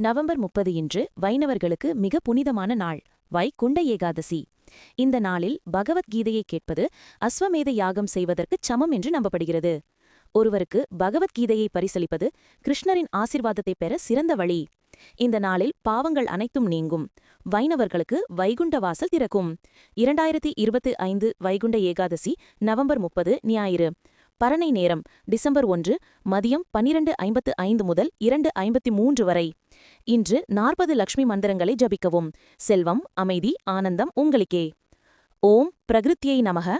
November முப்பது இன்று வைணவர்களுக்கு மிக புனிதமான நாள் வைகுண்ட ஏகாதசி. இந்த நாளில் பகவத்கீதையை கேட்பது அஸ்வமேத யாகம் செய்வதற்கு சமம் என்று நம்பப்படுகிறது. ஒருவருக்கு பகவத்கீதையை பரிசளிப்பது கிருஷ்ணரின் ஆசிர்வாதத்தை பெற சிறந்த வழி. இந்த நாளில் பாவங்கள் அனைத்தும் நீங்கும். வைணவர்களுக்கு வைகுண்ட வாசல் திறக்கும். இரண்டாயிரத்தி இருபத்தி ஐந்து வைகுண்ட ஏகாதசி நவம்பர் முப்பது ஞாயிறு. பரணை நேரம் டிசம்பர் ஒன்று மதியம் பன்னிரண்டு ஐம்பத்து ஐந்து முதல் இரண்டு ஐம்பத்தி மூன்று வரை. இன்று நாற்பது லக்ஷ்மி மந்திரங்களை ஜபிக்கவும். செல்வம் அமைதி ஆனந்தம் உங்களுக்கே. ஓம் பிரகிருத்தியை நமக.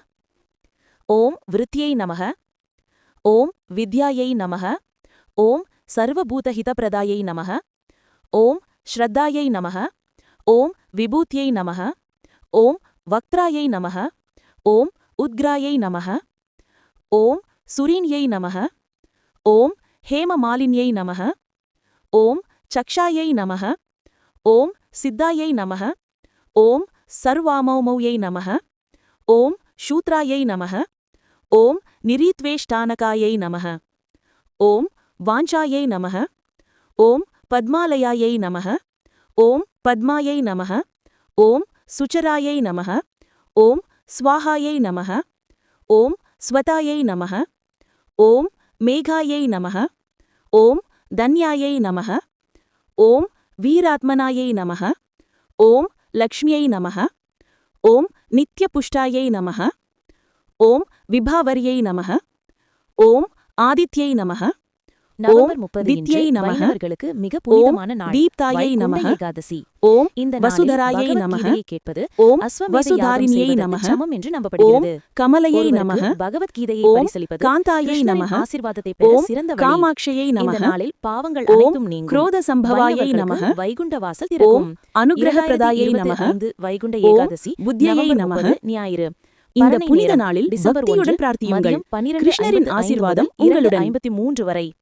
ஓம் விருத்தியை நமக. ஓம் வித்யாயை நமக. ஓம் சர்வபூதஹிதப்பிரதாயை நமக. ஓம் ஸ்ரத்தாயை நமக. ஓம் விபூத்தியை நமக. ஓம் வக்ராயை நமக. ஓம் உத்கிராயை நமக. ஓம் சுரீன்யை நமக ஓம் ஹேமமாலின்யை நமக ஓம் சக்ஷாயை நமக ஓம் சித்தாயை நமக ஓம் சர்வாமௌமௌயை நமக ஓம் சூத்ராயை நமக ஓம் நிரீத்வேஷ்டானகாயை நமக ஓம் வாஞ்சாயை நமக ஓம் பத்மாலயாயை நமக ஓம் பத்மாயை நமக ஓம் சுச்சராயை நமக ஓம் ஸ்வாஹாயை நமக ஓம் ஸ்வதாயை நமக ஓம் மேகாயை நமக ஓம் தன்யாயை நமக ஓம் வீராத்மனாயை நமக ஓம் லக்ஷ்மியை நமக ஓம் நித்யபுஷ்டாயை நமக ஓம் விபாவரியை நமக ஓம் ஆதித்யை நமக நவம்பர் முப்பது. வைணவர்களுக்கு மிக புனிதமான நாள். தீப்தாயை நமக. ஏகாதசி. ஓம் இந்த வசுதராயை நமக. கேட்பது ஓம் அஸ்வமேத யாகம் வசுதாரிணியை செய்வதற்கு நமக. சமம் என்று நம்பப்படுகிறது. கமலையை நமக. பகவத்கீதையை பரிசளிப்பது காந்தாயை நமக. ஆசிர்வாதத்தை பெற சிறந்த காமாட்சியை நமக. நாளில் பாவங்கள் அனைத்தும் நீங்கும். குரோத சம்பவாயை நமக. வைகுண்ட வாசல் திறக்கும். அனுகிரக பிரதாயை நமக. வைகுண்ட ஏகாதசி புத்தியை நமக. ஞாயிறு. இந்த புனித நாளில் டிசம்பர் பக்தியுடன் பிரார்த்தியுங்கள். கிருஷ்ணரின் ஆசீர்வாதம் உங்களுடன். ஐம்பத்தி மூன்று வரை.